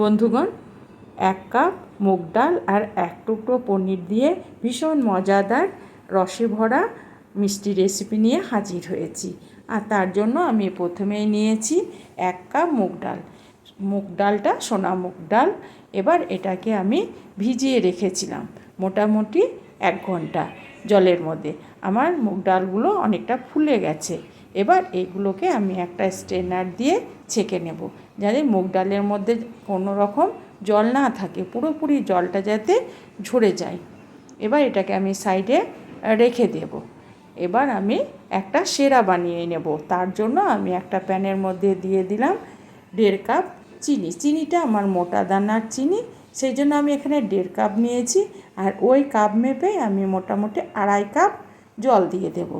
বন্ধুগণ, এক কাপ মুগ ডাল আর এক টুকরো পনির দিয়ে ভীষণ মজাদার রসে ভরা মিষ্টি রেসিপি নিয়ে হাজির হয়েছি। আর তার জন্য আমি প্রথমেই নিয়েছি এক কাপ মুগ ডাল। মুগ ডালটা, সোনা মুগ ডাল, এবার এটাকে আমি ভিজিয়ে রেখেছিলাম মোটামুটি এক ঘণ্টা জলের মধ্যে। আমার মুগ ডালগুলো অনেকটা ফুলে গেছে। এবার এগুলোকে আমি একটা স্ট্রেনার দিয়ে ছেঁকে নেব। যাতে মুগ ডালের মধ্যে কোনো রকম জল না থাকে, পুরোপুরি জলটা যাতে ঝরে যায়। এবার এটাকে আমি সাইডে রেখে দেব। এবার আমি একটা সেরা বানিয়ে নেব। তার জন্য আমি একটা প্যানের মধ্যে দিয়ে দিলাম দেড় কাপ চিনি। চিনিটা আমার মোটা দানার চিনি, সেই জন্য আমি এখানে দেড় কাপ নিয়েছি। আর ওই কাপ মেপে আমি মোটামুটি আড়াই কাপ জল দিয়ে দেব।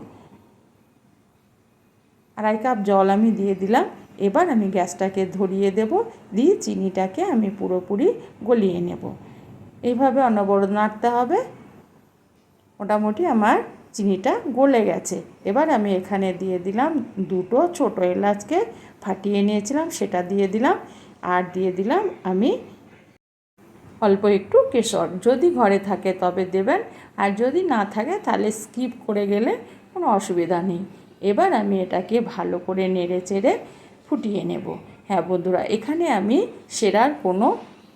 আড়াই কাপ জল আমি দিয়ে দিলাম। এবার আমি গ্যাসটাকে ধরিয়ে দেব, দিয়ে চিনিটাকে আমি পুরোপুরি গলিয়ে নেব। এইভাবে অনবরত নাড়তে হবে। মোটামুটি আমার চিনিটা গলে গেছে। এবার আমি এখানে দিয়ে দিলাম দুটো ছোটো এলাচকে ফাটিয়ে নিয়েছিলাম, সেটা দিয়ে দিলাম। আর দিয়ে দিলাম আমি অল্প একটু কেশর। যদি ঘরে থাকে তবে দেবেন, আর যদি না থাকে তাহলে স্কিপ করে গেলে কোনো অসুবিধা নেই। এবার আমি এটাকে ভালো করে নেড়ে চেড়ে ফুটিয়ে নেব। হ্যাঁ বন্ধুরা, এখানে আমি সেরার কোনো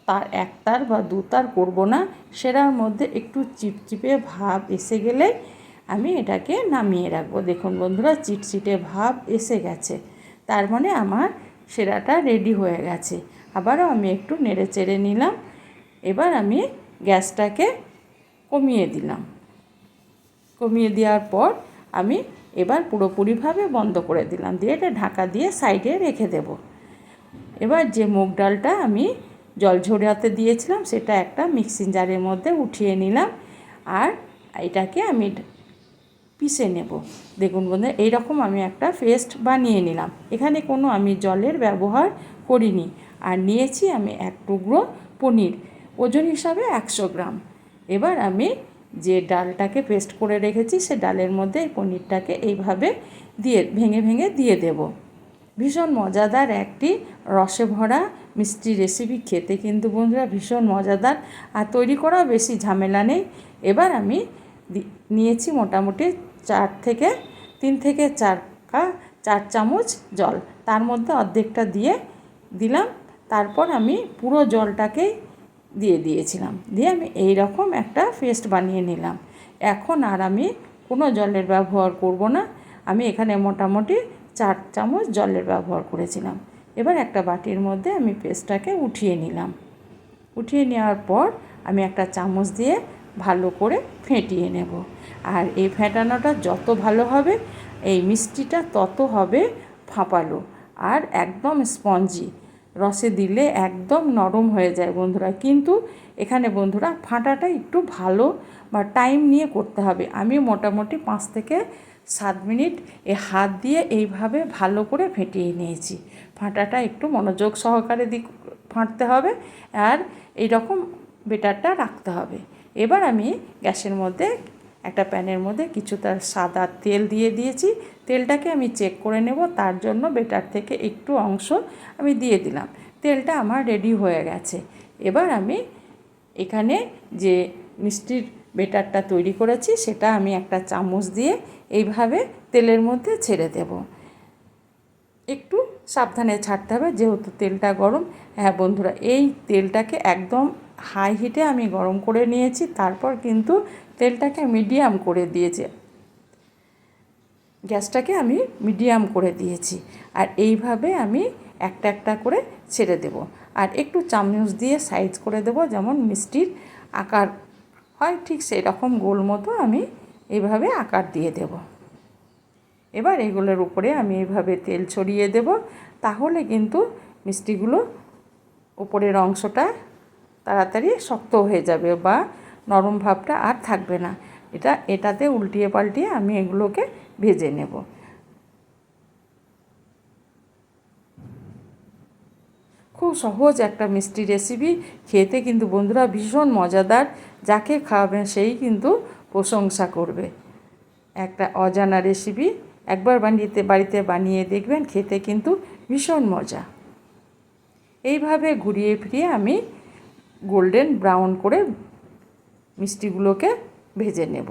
তার একতার বা দুতার করব না। সেরার মধ্যে একটু চিপচিপে ভাব এসে গেলে আমি এটাকে নামিয়ে রাখব। দেখুন বন্ধুরা, চিটচিটে ভাব এসে গেছে। তার মানে আমার সেরাটা রেডি হয়ে গেছে। আবারও আমি একটু নেড়ে চেড়ে নিলাম। এবার আমি গ্যাসটাকে কমিয়ে দিলাম। কমিয়ে দেওয়ার পর আমি এবার পুরোপুরিভাবে বন্ধ করে দিলাম। দিয়ে এটা ঢাকা দিয়ে সাইডে রেখে দেব। এবার যে মুগ ডালটা আমি জল ঝরাতে দিয়েছিলাম, সেটা একটা মিক্সিং জারের মধ্যে উঠিয়ে নিলাম আর এটাকে আমি পিষে নেব। দেখুন বন্ধু এইরকম আমি একটা পেস্ট বানিয়ে নিলাম। এখানে কোনো আমি জলের ব্যবহার করিনি আর নিয়েছি আমি এক টুকরো পনির, ওজন হিসাবে একশো গ্রাম। এবার আমি যে ডালটাকে পেস্ট করে রেখেছি, সে ডালের মধ্যে এই পনিরটাকে এইভাবে দিয়ে, ভেঙে ভেঙে দিয়ে দেব। ভীষণ মজাদার একটি রসে ভরা মিষ্টি রেসিপি খেতে কিন্তু বন্ধুরা ভীষণ মজাদার। আর তৈরি করাও বেশি ঝামেলা নেই। এবার আমি নিয়েছি মোটামুটি চার থেকে, তিন থেকে চার কা, চার চামচ জল। তার মধ্যে অর্ধেকটা দিয়ে দিলাম। তারপর আমি পুরো জলটাকেই দিয়ে দিয়েছিলাম। দিয়ে আমি এই রকম একটা পেস্ট বানিয়ে নিলাম। এখন আর আমি কোনো জলের ব্যবহার করব না। আমি এখানে মোটামুটি চার চামচ জলের ব্যবহার করেছিলাম। এবার একটা বাটির মধ্যে আমি পেস্টটাকে উঠিয়ে নিলাম। উঠিয়ে নেওয়ার পর আমি একটা চামচ দিয়ে ভালো করে ফেটিয়ে নেব। আর এই ফেটানোটা যত ভালো হবে, এই মিষ্টিটা তত হবে ফাঁপালো আর একদম স্পঞ্জি। রসে দিলে একদম নরম হয়ে যায় বন্ধুরা। কিন্তু এখানে বন্ধুরা ফাটাটা একটু ভালো বা টাইম নিয়ে করতে হবে। আমি মোটামুটি পাঁচ থেকে সাত মিনিট এ হাত দিয়ে এইভাবে ভালো করে ফেটিয়ে নিয়েছি। ফাটাটা একটু মনোযোগ সহকারে দিক, ফাঁটতে হবে আর এই রকম বেটারটা রাখতে হবে। এবার আমি গ্যাসের মধ্যে একটা প্যানের মধ্যে কিছুটা সাদা তেল দিয়ে দিয়েছি। তেলটাকে আমি চেক করে নেব, তার জন্য বেটার থেকে একটু অংশ আমি দিয়ে দিলাম। তেলটা আমার রেডি হয়ে গেছে। এবার আমি এখানে যে মিষ্টির বেটারটা তৈরি করেছি, সেটা আমি একটা চামচ দিয়ে এইভাবে তেলের মধ্যে ছেড়ে দেব। একটু সাবধানে ছাড়তে হবে, যেহেতু তেলটা গরম। হ্যাঁ বন্ধুরা, এই তেলটাকে একদম হাই হিটে আমি গরম করে নিয়েছি, তারপর কিন্তু তেলটাকে মিডিয়াম করে দিয়েছে। গ্যাসটাকে আমি মিডিয়াম করে দিয়েছি। আর এইভাবে আমি একটা একটা করে ছেড়ে দেব। আর একটু চামচ দিয়ে সাইজ করে দেব, যেমন মিষ্টির আকার হয় ঠিক সেই রকম গোল মতো আমি এইভাবে আকার দিয়ে দেব। এবার এগুলোর উপরে আমি এইভাবে তেল ছড়িয়ে দেব। তাহলে কিন্তু মিষ্টিগুলো উপরের অংশটা তাড়াতাড়ি শক্ত হয়ে যাবে বা নরম ভাবটা আর থাকবে না। এটা, এটাতে উল্টিয়ে পাল্টিয়ে আমি এগুলোকে ভেজে নেব। খুব সহজ একটা মিষ্টি রেসিপি খেতে কিন্তু বন্ধুরা ভীষণ মজাদার। যাকে খাওয়াবেন সেই কিন্তু প্রশংসা করবে। একটা অজানা রেসিপি একবার বানিয়ে বাড়িতে বানিয়ে দেখবেন, খেতে কিন্তু ভীষণ মজা। এইভাবে ঘুরিয়ে ফিরিয়ে আমি গোল্ডেন ব্রাউন করে মিষ্টিগুলোকে ভেজে নেব।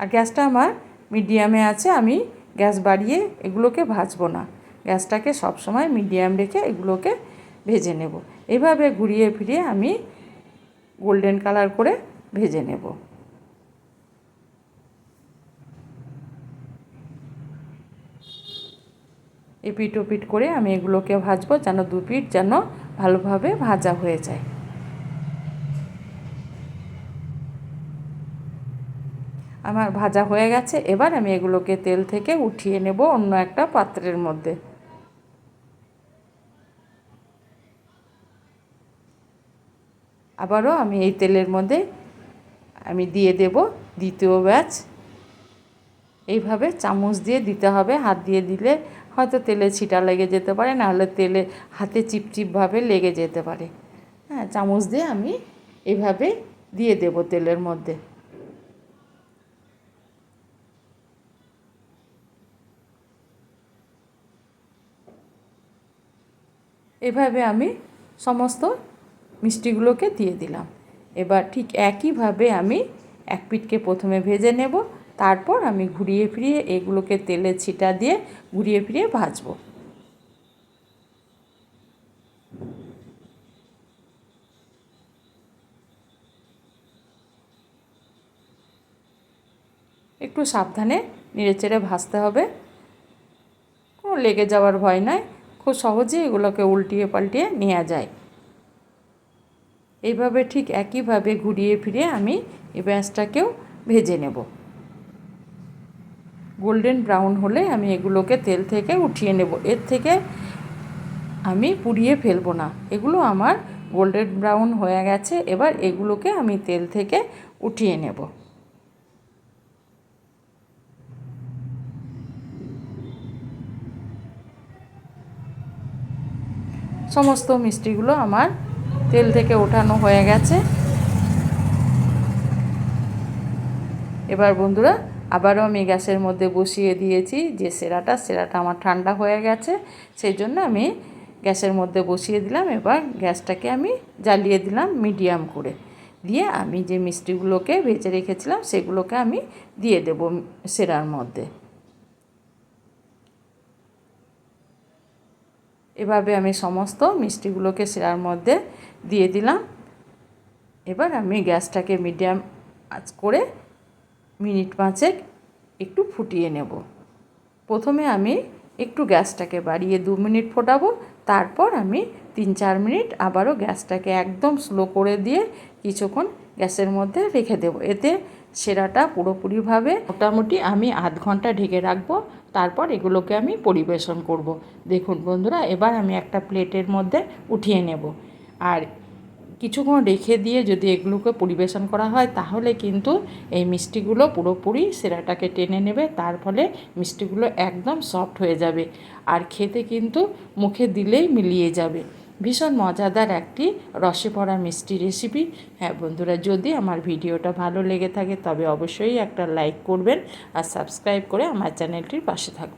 আর গ্যাসটা আমার মিডিয়ামে আছে, আমি গ্যাস বাড়িয়ে এগুলোকে ভাজবো না। গ্যাসটাকে সবসময় মিডিয়াম রেখে এগুলোকে ভেজে নেব। এভাবে ঘুরিয়ে ফিরিয়ে আমি গোল্ডেন কালার করে ভেজে নেব। এপিট ওপিট করে আমি এগুলোকে ভাজবো, যেন দু পিঠ যেন ভালোভাবে ভাজা হয়ে যায়। আমার ভাজা হয়ে গেছে, এবার আমি এগুলোকে তেল থেকে উঠিয়ে নেব অন্য একটা পাত্রের মধ্যে। আবারও আমি এই তেলের মধ্যে আমি দিয়ে দেব দ্বিতীয় ব্যাচ। এইভাবে চামচ দিয়ে দিতে হবে, হাত দিয়ে দিলে হয়তো তেলে ছিটা লেগে যেতে পারে, নাহলে তেলে হাতে চিপচিপভাবে লেগে যেতে পারে। হ্যাঁ চামচ দিয়ে আমি এভাবে দিয়ে দেব তেলের মধ্যে। এভাবে আমি সমস্ত মিষ্টিগুলোকে দিয়ে দিলাম। এবার ঠিক একইভাবে আমি এক পিঠকে প্রথমে ভেজে নেব। তারপর আমি ঘুরিয়ে ফিরিয়ে এগুলোকে তেলে ছিটা দিয়ে ঘুরিয়ে ফিরিয়ে ভাজবো। একটু সাবধানে নেড়েচেড়ে ভাজতে হবে। কোনো লেগে যাওয়ার ভয় নয় খুব সহজেই এগুলোকে উল্টিয়ে পাল্টিয়ে নেওয়া যায়। এইভাবে ঠিক একইভাবে ঘুরিয়ে ফিরিয়ে আমি এই ব্যাসটাকেও ভেজে নেব। গোল্ডেন ব্রাউন হলে আমি এগুলোকে তেল থেকে উঠিয়ে নেব। এর থেকে আমি পুড়িয়ে ফেলব না। এগুলো আমার গোল্ডেন ব্রাউন হয়ে গেছে। এবার এগুলোকে আমি তেল থেকে উঠিয়ে নেব। সমস্ত মিষ্টিগুলো আমার তেল থেকে ওঠানো হয়ে গেছে। এবার বন্ধুরা আবারও আমি গ্যাসের মধ্যে বসিয়ে দিয়েছি যে সেরাটা সেরাটা আমার ঠান্ডা হয়ে গেছে, সেই জন্য আমি গ্যাসের মধ্যে বসিয়ে দিলাম। এবার গ্যাসটাকে আমি জ্বালিয়ে দিলাম মিডিয়াম করে। দিয়ে আমি যে মিষ্টিগুলোকে ভেজে রেখেছিলাম, সেগুলোকে আমি দিয়ে দেব সেরার মধ্যে। এভাবে আমি সমস্ত মিষ্টিগুলোকে সেরার মধ্যে দিয়ে দিলাম। এবার আমি গ্যাসটাকে মিডিয়াম আঁচ করে মিনিট পাঁচেক একটু ফুটিয়ে নেব। প্রথমে আমি একটু গ্যাসটাকে বাড়িয়ে দু মিনিট ফোটাবো, তারপর আমি তিন চার মিনিট আবারও গ্যাসটাকে একদম স্লো করে দিয়ে কিছুক্ষণ গ্যাসের মধ্যে রেখে দেব। এতে সেরাটা পুরোপুরিভাবে মোটামুটি আমি আধ ঘণ্টা ঢেকে রাখব, তারপর এগুলোকে আমি পরিবেশন করব। দেখুন বন্ধুরা, এবার আমি একটা প্লেটের মধ্যে উঠিয়ে নেব। আর কিছুক্ষণ রেখে দিয়ে যদি এগুলোকে পরিবেশন করা হয়, তাহলে কিন্তু এই মিষ্টিগুলো পুরোপুরি সেরাটাকে টেনে নেবে, তার ফলে মিষ্টিগুলো একদম সফট হয়ে যাবে আর খেতে কিন্তু মুখে দিলেই মিলিয়ে যাবে। ভীষণ মজাদার একটি রসে পড়া মিষ্টি রেসিপি হ্যাঁ বন্ধুরা, যদি আমার ভিডিওটা ভালো লেগে থাকে, তবে অবশ্যই একটা লাইক করবেন আর সাবস্ক্রাইব করে আমার চ্যানেলটির পাশে থাকবেন